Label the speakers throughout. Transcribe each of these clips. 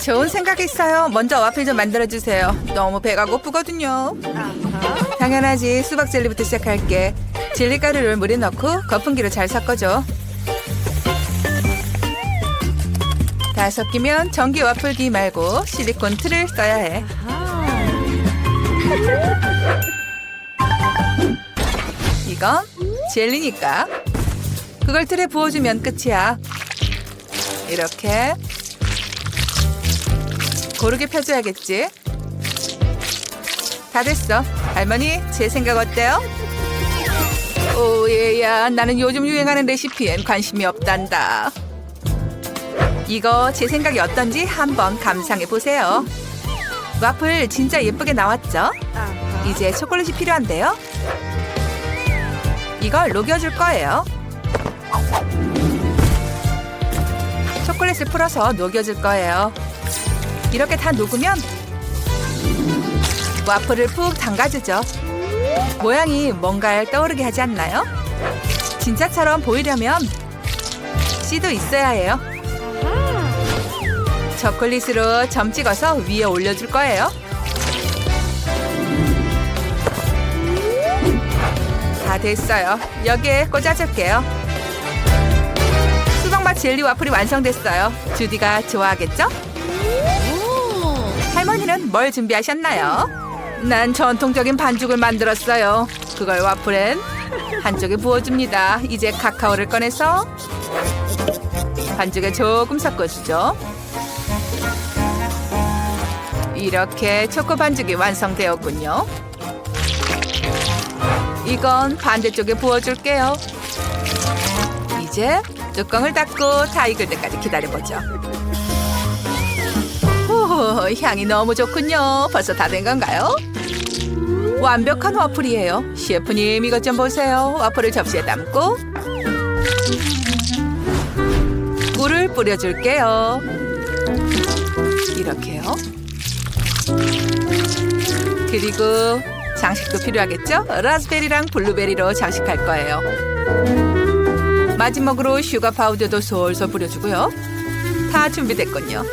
Speaker 1: 좋은 생각이 있어요. 먼저 와플 좀 만들어 주세요. 너무 배가 고프거든요. 당연하지. 수박 젤리부터 시작할게. 젤리 가루를 물에 넣고 거품기로 잘 섞어줘. 다 섞이면 전기 와플기 말고 실리콘 틀을 써야 해. 이건 젤리니까 그걸 틀에 부어주면 끝이야. 이렇게 고르게 펴줘야겠지. 다 됐어. 할머니, 제 생각 어때요? 오예야, 나는 요즘 유행하는 레시피엔 관심이 없단다. 이거 제 생각이 어떤지 한번 감상해 보세요. 와플 진짜 예쁘게 나왔죠? 이제 초콜릿이 필요한데요. 이걸 녹여줄 거예요. 초콜릿을 풀어서 녹여줄 거예요. 이렇게 다 녹으면 와플을 푹 담가주죠. 모양이 뭔가를 떠오르게 하지 않나요? 진짜처럼 보이려면 씨도 있어야 해요. 초콜릿으로 점 찍어서 위에 올려줄 거예요. 다 됐어요. 여기에 꽂아줄게요. 수박맛 젤리 와플이 완성됐어요. 주디가 좋아하겠죠? 할머니는 뭘 준비하셨나요? 난 전통적인 반죽을 만들었어요. 그걸 와플엔 한쪽에 부어줍니다. 이제 카카오를 꺼내서 반죽에 조금 섞어주죠. 이렇게 초코 반죽이 완성되었군요. 이건 반대쪽에 부어줄게요. 이제 뚜껑을 닫고 다 익을 때까지 기다려보죠. 오, 향이 너무 좋군요. 벌써 다 된 건가요? 완벽한 와플이에요. 셰프님 이것 좀 보세요. 와플을 접시에 담고 꿀을 뿌려줄게요. 이렇게요. 그리고 장식도 필요하겠죠? 라즈베리랑 블루베리로 장식할 거예요. 마지막으로 슈가 파우더도 솔솔 뿌려주고요. 다 준비됐군요.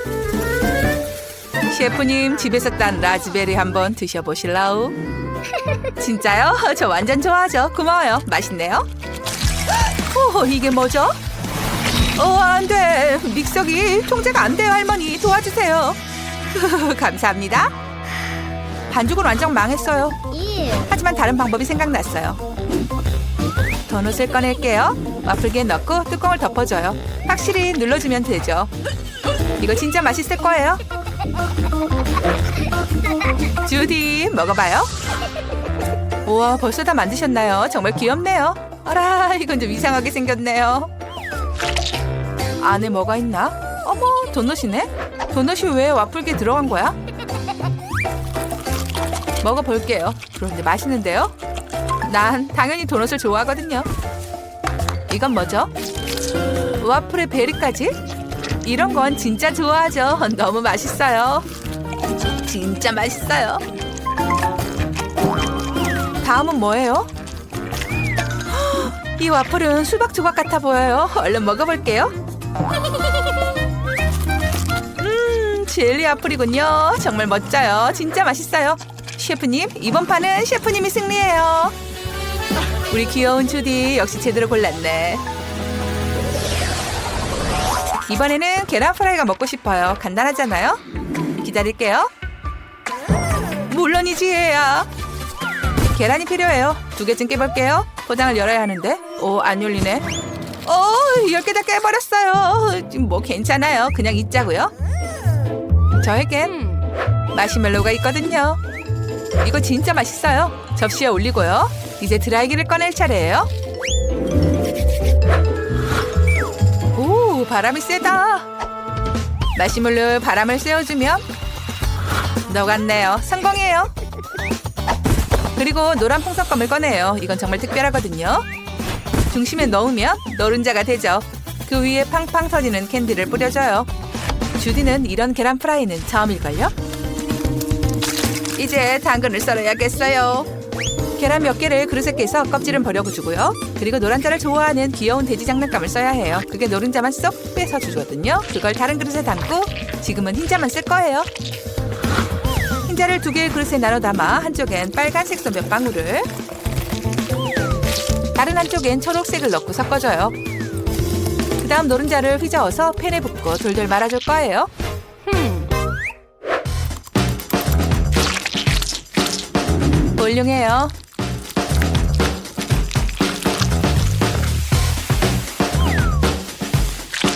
Speaker 1: 셰프님 집에서 딴 라즈베리 한번 드셔보실라우? 진짜요? 저 완전 좋아하죠. 고마워요. 맛있네요. 오, 이게 뭐죠? 어, 안 돼. 믹서기 통제가 안 돼요, 할머니. 도와주세요. 감사합니다. 반죽은 완전 망했어요. 하지만 다른 방법이 생각났어요. 도넛을 꺼낼게요. 와플기에 넣고 뚜껑을 덮어줘요. 확실히 눌러주면 되죠. 이거 진짜 맛있을 거예요. 주디, 먹어봐요. 우와, 벌써 다 만드셨나요? 정말 귀엽네요. 어라, 이건 좀 이상하게 생겼네요. 안에 뭐가 있나? 어머, 도넛이네? 도넛이 왜 와플기에 들어간 거야? 먹어볼게요. 그런데 맛있는데요? 난 당연히 도넛을 좋아하거든요. 이건 뭐죠? 와플에 베리까지? 이런 건 진짜 좋아하죠. 너무 맛있어요. 진짜 맛있어요. 다음은 뭐예요? 헉, 이 와플은 수박 조각 같아 보여요. 얼른 먹어볼게요. 음, 젤리 와플이군요. 정말 멋져요. 진짜 맛있어요. 셰프님, 이번 판은 셰프님이 승리해요. 우리 귀여운 주디 역시 제대로 골랐네. 이번에는 계란 프라이가 먹고 싶어요. 간단하잖아요. 기다릴게요. 물론이지 얘야. 계란이 필요해요. 두 개쯤 깨볼게요. 포장을 열어야 하는데. 오, 안 열리네. 오, 열개 다 깨버렸어요. 뭐 괜찮아요. 그냥 있자고요. 저에겐 마시멜로가 있거든요. 이거 진짜 맛있어요. 접시에 올리고요. 이제 드라이기를 꺼낼 차례예요. 바람이 세다. 마시멜로에 바람을 쐬어주면 녹았네요. 성공이에요. 그리고 노란 풍선껌을 꺼내요. 이건 정말 특별하거든요. 중심에 넣으면 노른자가 되죠. 그 위에 팡팡 터지는 캔디를 뿌려줘요. 주디는 이런 계란 프라이는 처음일걸요? 이제 당근을 썰어야겠어요. 계란 몇 개를 그릇에 깨서 껍질은 버려고 주고요. 그리고 노른자를 좋아하는 귀여운 돼지 장난감을 써야 해요. 그게 노른자만 쏙 빼서 주거든요. 그걸 다른 그릇에 담고 지금은 흰자만 쓸 거예요. 흰자를 두 개의 그릇에 나눠 담아 한쪽엔 빨간 색 소 몇 방울을 다른 한쪽엔 초록색을 넣고 섞어줘요. 그 다음 노른자를 휘저어서 팬에 붓고 돌돌 말아줄 거예요. 훌륭해요.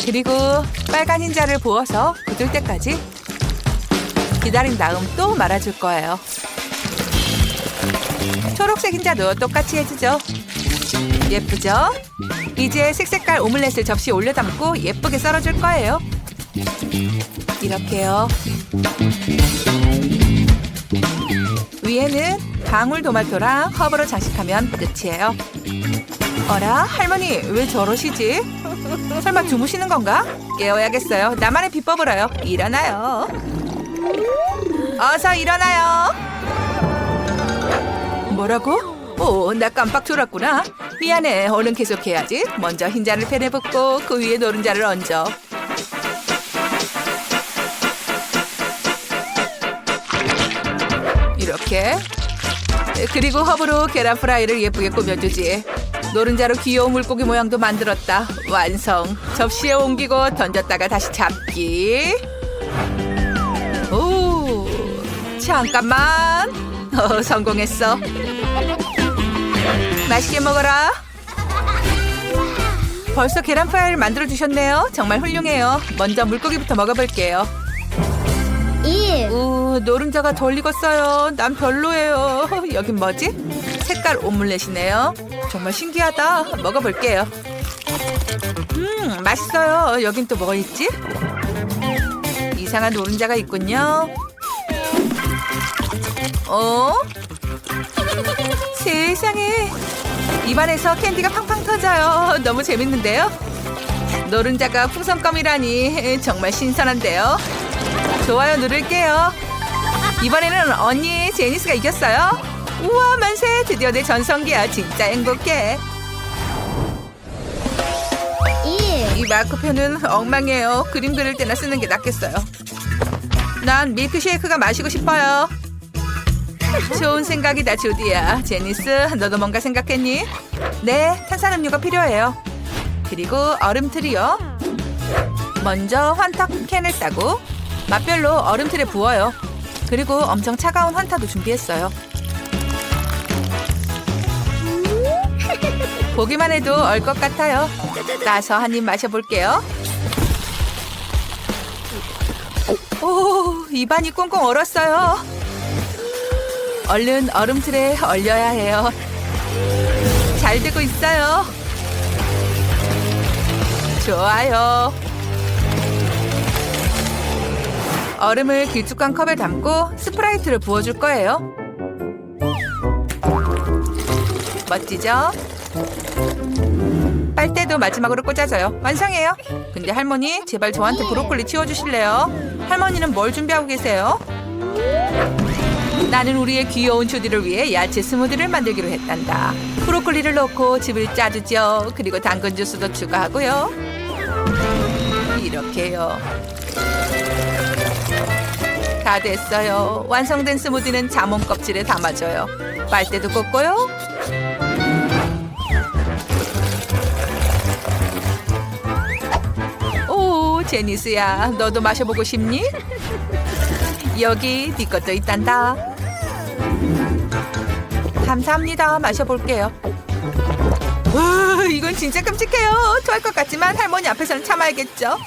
Speaker 1: 그리고 빨간 흰자를 부어서 굳을 때까지 기다린 다음 또 말아줄 거예요. 초록색 흰자도 똑같이 해주죠. 예쁘죠? 이제 색색깔 오믈렛을 접시에 올려 담고 예쁘게 썰어줄 거예요. 이렇게요. 위에는 방울토마토랑 허브로 장식하면 끝이에요. 어라? 할머니 왜 저러시지? 설마 주무시는 건가? 깨워야겠어요. 나만의 비법을 알아요. 일어나요. 어서 일어나요. 뭐라고? 오, 나 깜빡 졸았구나. 미안해. 얼른 계속해야지. 먼저 흰자를 팬에 붓고 그 위에 노른자를 얹어. 이렇게. 그리고 허브로 계란 프라이를 예쁘게 꾸며주지. 노른자로 귀여운 물고기 모양도 만들었다. 완성. 접시에 옮기고 던졌다가 다시 잡기. 오, 잠깐만. 어, 성공했어. 맛있게 먹어라. 벌써 계란 프라이를 만들어 주셨네요. 정말 훌륭해요. 먼저 물고기부터 먹어볼게요.
Speaker 2: 이
Speaker 1: 우, 노른자가 덜 익었어요. 난 별로예요. 여긴 뭐지? 색깔 오믈렛이네요. 정말 신기하다. 먹어볼게요. 음, 맛있어요. 여긴 또 뭐가 있지? 이상한 노른자가 있군요. 어? 세상에. 입안에서 캔디가 팡팡 터져요. 너무 재밌는데요? 노른자가 풍선껌이라니 정말 신선한데요. 좋아요 누를게요. 이번에는 언니 제니스가 이겼어요. 우와 만세 드디어 내 전성기야 진짜 행복해. 이이 마크펜은 엉망이에요. 그림 그릴 때나 쓰는 게 낫겠어요. 난 밀크쉐이크가 마시고 싶어요. 좋은 생각이다 주디야. 제니스 너도 뭔가 생각했니? 네 탄산음료가 필요해요. 그리고 얼음틀이요. 먼저 환타 캔을 따고 맛별로 얼음틀에 부어요. 그리고 엄청 차가운 환타도 준비했어요. 보기만 해도 얼 것 같아요. 따서 한 입 마셔볼게요. 오, 입안이 꽁꽁 얼었어요. 얼른 얼음틀에 얼려야 해요. 잘 되고 있어요. 좋아요. 얼음을 길쭉한 컵에 담고 스프라이트를 부어줄 거예요. 멋지죠? 빨대도 마지막으로 꽂아줘요. 완성해요. 근데 할머니, 제발 저한테 브로콜리 치워주실래요? 할머니는 뭘 준비하고 계세요? 나는 우리의 귀여운 주디를 위해 야채 스무디를 만들기로 했단다. 브로콜리를 넣고 즙을 짜주죠. 그리고 당근 주스도 추가하고요. 이렇게요. 다 됐어요. 완성된 스무디는 자몽 껍질에 담아줘요. 빨대도 꽂고요. 오, 제니스야, 너도 마셔보고 싶니? 여기 네 것도 있단다. 감사합니다. 마셔볼게요. 와, 이건 진짜 끔찍해요. 토할 것 같지만 할머니 앞에서는 참아야겠죠.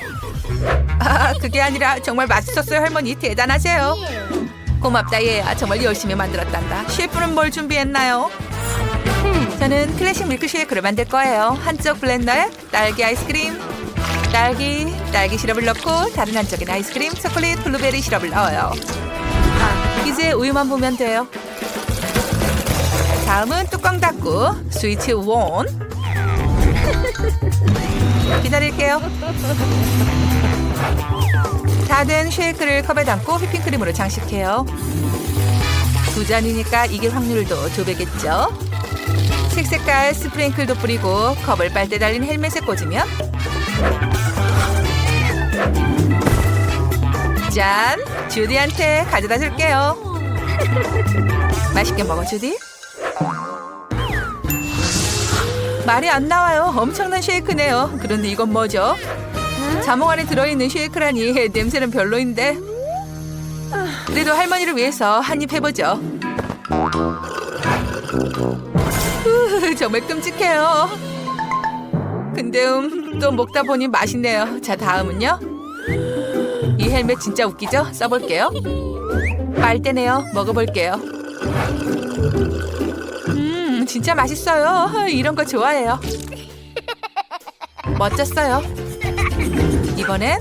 Speaker 1: 아, 그게 아니라 정말 맛있었어요, 할머니. 대단하세요. 고맙다, 얘야. 정말 열심히 만들었단다. 셰프는 뭘 준비했나요? 저는 클래식 밀크쉐이크를 만들 거예요. 한쪽 블렌더에 딸기 아이스크림, 딸기, 딸기 시럽을 넣고 다른 한쪽엔 아이스크림, 초콜릿, 블루베리 시럽을 넣어요. 아, 이제 우유만 부으면 돼요. 다음은 뚜껑 닫고 스위치 온. 기다릴게요. 다 된 쉐이크를 컵에 담고 휘핑크림으로 장식해요. 두 잔이니까 이길 확률도 두 배겠죠. 색색깔 스프링클도 뿌리고 컵을 빨대 달린 헬멧에 꽂으면 짠! 주디한테 가져다 줄게요. 맛있게 먹어, 주디. 말이 안 나와요. 엄청난 쉐이크네요. 그런데 이건 뭐죠? 자몽 안에 들어있는 쉐이크라니 냄새는 별로인데. 그래도 할머니를 위해서 한 입 해보죠. 후, 정말 끔찍해요. 근데 음, 또 먹다 보니 맛있네요. 자, 다음은요. 이 헬멧 진짜 웃기죠? 써볼게요. 빨대네요. 먹어볼게요. 음, 진짜 맛있어요. 이런 거 좋아해요. 멋졌어요. 이번엔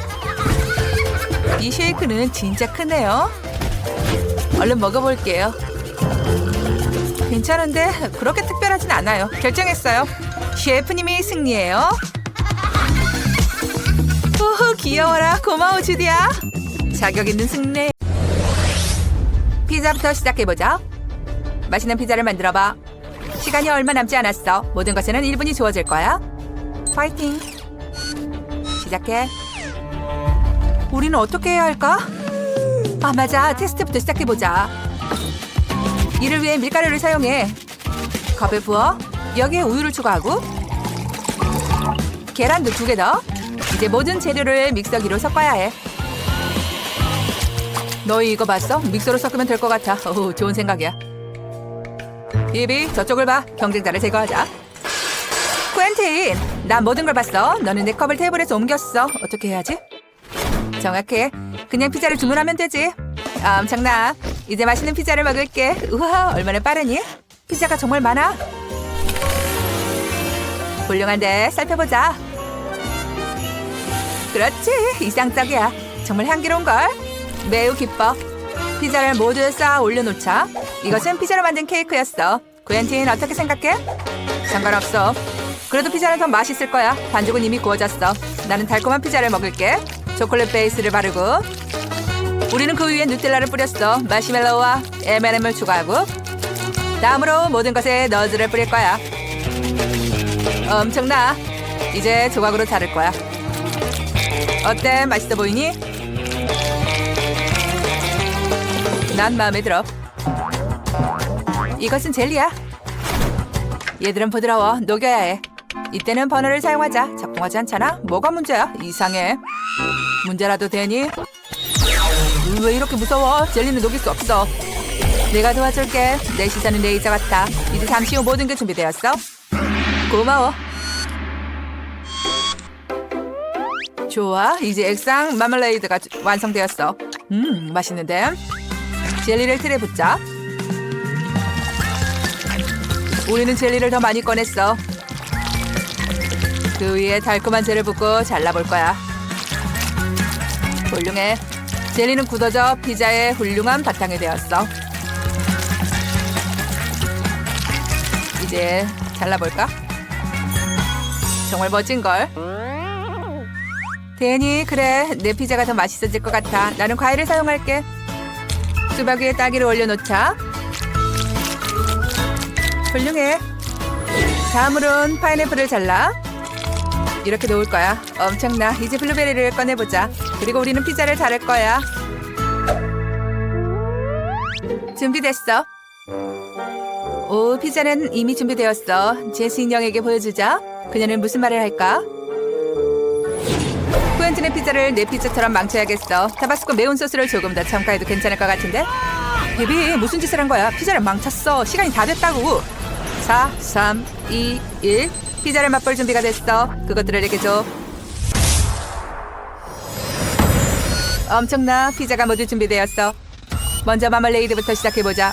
Speaker 1: 이 쉐이크는 진짜 크네요. 얼른 먹어볼게요. 괜찮은데 그렇게 특별하진 않아요. 결정했어요. 셰프님이 승리해요. 우후 귀여워라 고마워 주디야. 자격 있는 승리. 피자부터 시작해보자. 맛있는 피자를 만들어봐. 시간이 얼마 남지 않았어. 모든 것에는 1분이 주어질 거야. 파이팅. 시작해. 우리는 어떻게 해야 할까? 아 맞아 테스트부터 시작해보자. 이를 위해 밀가루를 사용해. 컵에 부어 여기에 우유를 추가하고 계란도 두 개 넣어. 이제 모든 재료를 믹서기로 섞어야 해. 너희 이거 봤어? 믹서로 섞으면 될 것 같아. 오, 좋은 생각이야. 비비, 저쪽을 봐. 경쟁자를 제거하자. 퀸틴, 난 모든 걸 봤어. 너는 내 컵을 테이블에서 옮겼어. 어떻게 해야지? 정확해. 그냥 피자를 주문하면 되지. 아, 엄청나. 이제 맛있는 피자를 먹을게. 우와, 얼마나 빠르니? 피자가 정말 많아. 훌륭한데 살펴보자. 그렇지, 이상적이야. 정말 향기로운 걸. 매우 기뻐. 피자를 모두 쌓아 올려놓자. 이것은 피자로 만든 케이크였어. 구엔틴 어떻게 생각해? 상관없어. 그래도 피자는 더 맛있을 거야. 반죽은 이미 구워졌어. 나는 달콤한 피자를 먹을게. 초콜릿 베이스를 바르고 우리는 그 위에 누텔라를 뿌렸어. 마시멜로우와 M&M을 추가하고 다음으로 모든 것에 너즈를 뿌릴 거야. 엄청나. 이제 조각으로 자를 거야. 어때? 맛있어 보이니? 난 마음에 들어. 이것은 젤리야. 얘들은 부드러워. 녹여야 해. 이때는 버너를 사용하자. 작동하지 않잖아? 뭐가 문제야? 이상해. 문제라도 되니? 왜 이렇게 무서워? 젤리는 녹일 수 없어. 내가 도와줄게. 내 시선은 레이저 같아. 이제 잠시 후 모든 게 준비되었어. 고마워. 좋아. 이제 액상 마멀레이드가 주- 완성되었어. 음, 맛있는데? 젤리를 틀에 붓자. 우리는 젤리를 더 많이 꺼냈어. 그 위에 달콤한 젤을 붓고 잘라볼 거야. 훌륭해. 젤리는 굳어져 피자의 훌륭한 바탕이 되었어. 이제 잘라볼까? 정말 멋진걸? 데니, 그래. 내 피자가 더 맛있어질 것 같아. 나는 과일을 사용할게. 수박 위에 딸기를 올려놓자. 훌륭해. 다음으론 파인애플을 잘라. 이렇게 놓을 거야. 엄청나. 이제 블루베리를 꺼내보자. 그리고 우리는 피자를 자를 거야. 준비됐어. 오, 피자는 이미 준비되었어. 제시 인형에게 보여주자. 그녀는 무슨 말을 할까? 쿠엔틴의 피자를 내 피자처럼 망쳐야겠어. 타바스코 매운 소스를 조금 더 첨가해도 괜찮을 것 같은데? 베비, 무슨 짓을 한 거야? 피자를 망쳤어. 시간이 다 됐다고. 4, 3, 2, 1. 피자를 맛볼 준비가 됐어. 그것들을 이렇게 줘. 엄청나. 피자가 모두 준비되었어. 먼저 마멀레이드부터 시작해보자.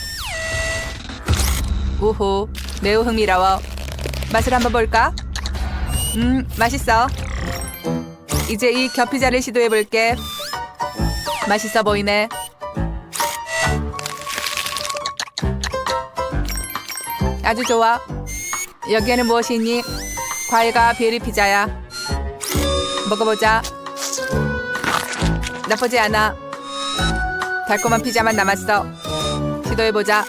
Speaker 1: 오호, 매우 흥미로워. 맛을 한번 볼까? 음, 맛있어. 이제 이 겹피자를 시도해볼게. 맛있어 보이네. 아주 좋아. 여기에는 무엇이 있니? 과일과 베리 피자야. 먹어보자. 나쁘지 않아. 달콤한 피자만 남았어. 시도해보자.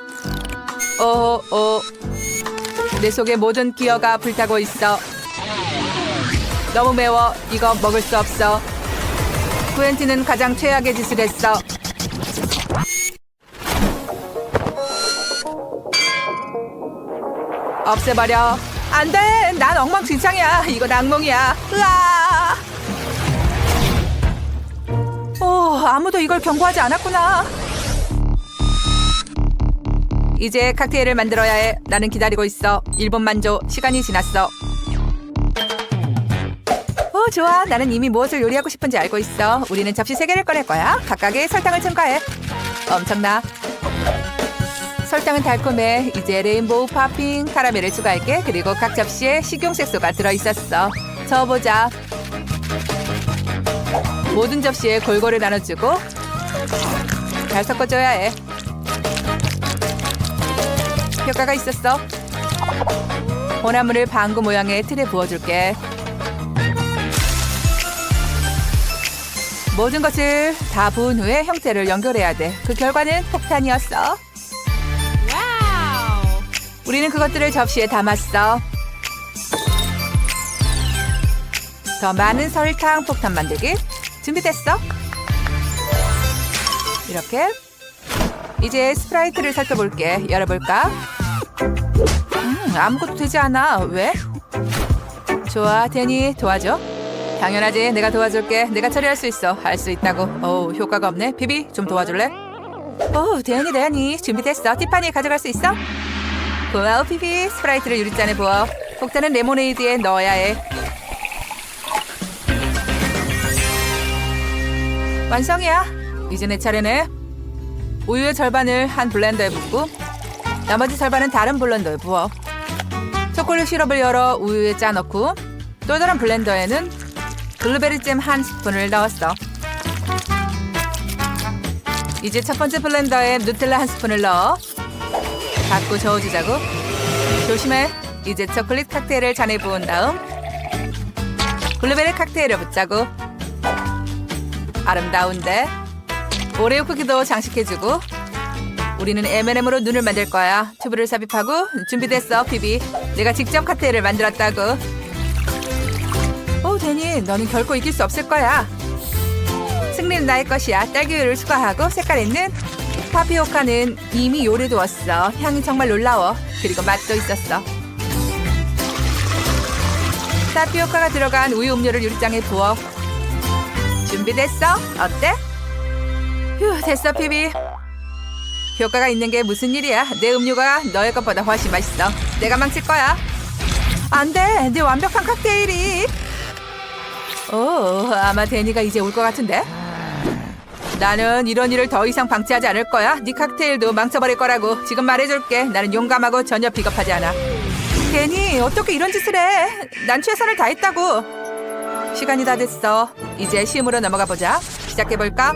Speaker 1: 어, 어. 내 속에 모든 기어가 불타고 있어. 너무 매워. 이거 먹을 수 없어. 쿠엔틴은 가장 최악의 짓을 했어. 없애버려. 안 돼! 난 엉망진창이야. 이건 악몽이야. 으아! 오, 아무도 이걸 경고하지 않았구나. 이제 칵테일을 만들어야 해. 나는 기다리고 있어. 1분만 줘. 시간이 지났어. 오, 좋아. 나는 이미 무엇을 요리하고 싶은지 알고 있어. 우리는 접시 세 개를 꺼낼 거야. 각각의 설탕을 첨가해. 엄청나. 설탕은 달콤해. 이제 레인보우 파핑 카라멜을 추가할게. 그리고 각 접시에 식용색소가 들어있었어. 저어보자. 모든 접시에 골고루 나눠주고 잘 섞어줘야 해. 효과가 있었어. 혼합물을 방구 모양의 틀에 부어줄게. 모든 것을 다 부은 후에 형태를 연결해야 돼. 그 결과는 폭탄이었어. 우리는 그것들을 접시에 담았어. 더 많은 설탕 폭탄 만들기 준비됐어? 이렇게 이제 스프라이트를 살펴볼게. 열어볼까? 음, 아무것도 되지 않아. 왜? 좋아, 데니 도와줘. 당연하지. 내가 도와줄게. 내가 처리할 수 있어. 할 수 있다고. 어우, 효과가 없네. 비비, 좀 도와줄래? 오, 데니, 데니. 준비됐어. 티파니 가져갈 수 있어? 고마워, 비비. 스프라이트를 유리잔에 부어. 폭탄은 레모네이드에 넣어야 해. 완성이야. 이제 내 차례네. 우유의 절반을 한 블렌더에 붓고 나머지 절반은 다른 블렌더에 부어. 초콜릿 시럽을 열어 우유에 짜 넣고 또 다른 블렌더에는 블루베리 잼 한 스푼을 넣었어. 이제 첫 번째 블렌더에 누텔라 한 스푼을 넣어 닫고 저어주자고. 조심해. 이제 초콜릿 칵테일을 잔에 부은 다음 블루베리 칵테일을 붓자고. 아름다운데 오레오 쿠키도 장식해주고 우리는 M&M으로 눈을 만들 거야 튜브를 삽입하고 준비됐어 피비 내가 직접 칵테일을 만들었다고 오 데니 너는 결코 이길 수 없을 거야 승리는 나의 것이야 딸기우유를 추가하고 색깔 있는 파피오카는 이미 요리해두었어 향이 정말 놀라워 그리고 맛도 있었어 타피오카가 들어간 우유 음료를 유리장에 부어 준비됐어? 어때? 휴, 됐어, 피비. 효과가 있는 게 무슨 일이야? 내 음료가 너의 것보다 훨씬 맛있어. 내가 망칠 거야. 안 돼, 내 완벽한 칵테일이. 오, 아마 데니가 이제 올 것 같은데? 나는 이런 일을 더 이상 방치하지 않을 거야. 네 칵테일도 망쳐버릴 거라고. 지금 말해줄게. 나는 용감하고 전혀 비겁하지 않아. 데니, 어떻게 이런 짓을 해? 난 최선을 다했다고. 시간이 다 됐어. 이제 시음으로 넘어가 보자. 시작해 볼까?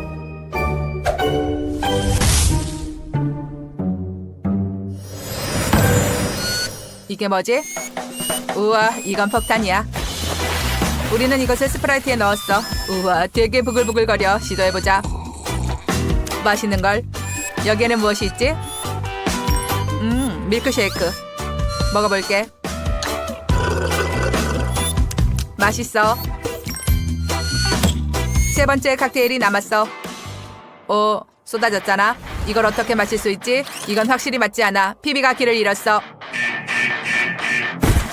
Speaker 1: 이게 뭐지? 우와, 이건 폭탄이야. 우리는 이것을 스프라이트에 넣었어. 우와, 되게 부글부글거려. 시도해 보자. 맛있는 걸. 여기에는 무엇이 있지? 음, 밀크쉐이크. 먹어볼게. 맛있어. 세 번째 칵테일이 남았어. 오, 쏟아졌잖아. 이걸 어떻게 마실 수 있지? 이건 확실히 맞지 않아. 피비가 길을 잃었어.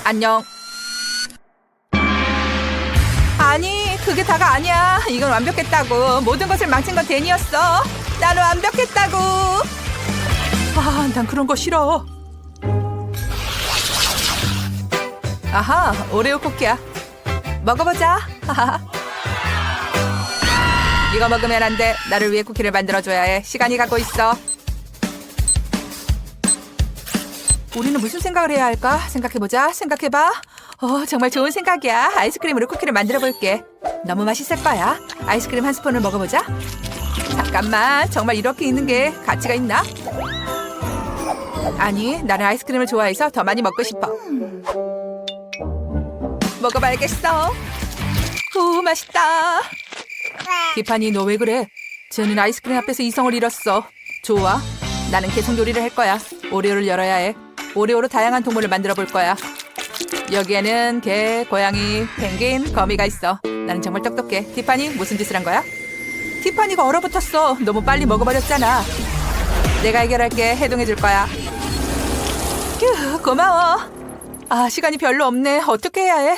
Speaker 1: 안녕. 그게 다가 아니야. 이건 완벽했다고. 모든 것을 망친 건 데니였어. 나는 완벽했다고. 아, 난 그런 거 싫어. 아하, 오레오 쿠키야. 먹어보자. 이거 먹으면 안 돼. 나를 위해 쿠키를 만들어줘야 해. 시간이 가고 있어. 우리는 무슨 생각을 해야 할까? 생각해보자. 생각해봐. 어, 정말 좋은 생각이야. 아이스크림으로 쿠키를 만들어 볼게. 너무 맛있을 거야. 아이스크림 한 스푼을 먹어보자. 잠깐만. 정말 이렇게 있는 게 가치가 있나? 아니, 나는 아이스크림을 좋아해서 더 많이 먹고 싶어. 먹어봐야겠어. 오, 맛있다. 티파니 너왜 그래? 쟤는 아이스크림 앞에서 이성을 잃었어. 좋아. 나는 계속 요리를 할 거야. 오레오를 열어야 해. 오레오로 다양한 동물을 만들어 볼 거야. 여기에는 개, 고양이, 펭귄, 거미가 있어. 나는 정말 똑똑해. 티파니 무슨 짓을 한 거야? 티파니가 얼어붙었어. 너무 빨리 먹어버렸잖아. 내가 해결할게. 해동해 줄 거야. 휴, 고마워. 아, 시간이 별로 없네. 어떻게 해야 해?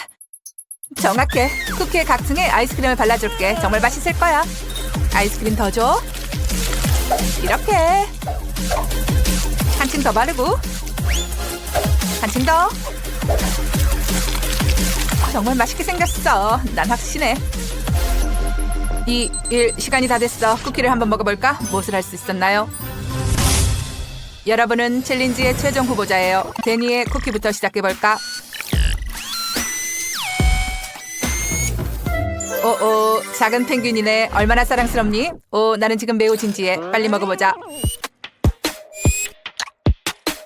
Speaker 1: 정확해. 쿠키의 각 층에 아이스크림을 발라줄게. 정말 맛있을 거야. 아이스크림 더 줘. 이렇게. 한층 더 바르고. 한층 더. 정말 맛있게 생겼어. 난 확신해. 2, 1, 시간이 다 됐어. 쿠키를 한번 먹어볼까? 무엇을 할 수 있었나요? 여러분은 챌린지의 최종 후보자예요. 데니의 쿠키부터 시작해볼까? 오오, 작은 펭귄이네. 얼마나 사랑스럽니? 오, 나는 지금 매우 진지해. 빨리 먹어보자.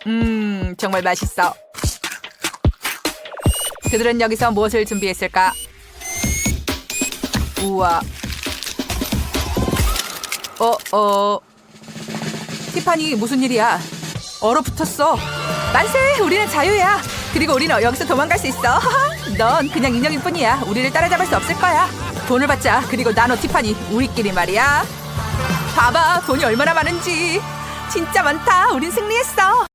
Speaker 1: 음, 정말 맛있어. 그들은 여기서 무엇을 준비했을까? 우와. 어, 어. 티파니, 무슨 일이야? 얼어붙었어. 만세! 우리는 자유야! 그리고 우리는 여기서 도망갈 수 있어. 넌 그냥 인형일 뿐이야. 우리를 따라잡을 수 없을 거야. 돈을 받자. 그리고 나너 티파니, 우리끼리 말이야. 봐봐, 돈이 얼마나 많은지. 진짜 많다. 우린 승리했어.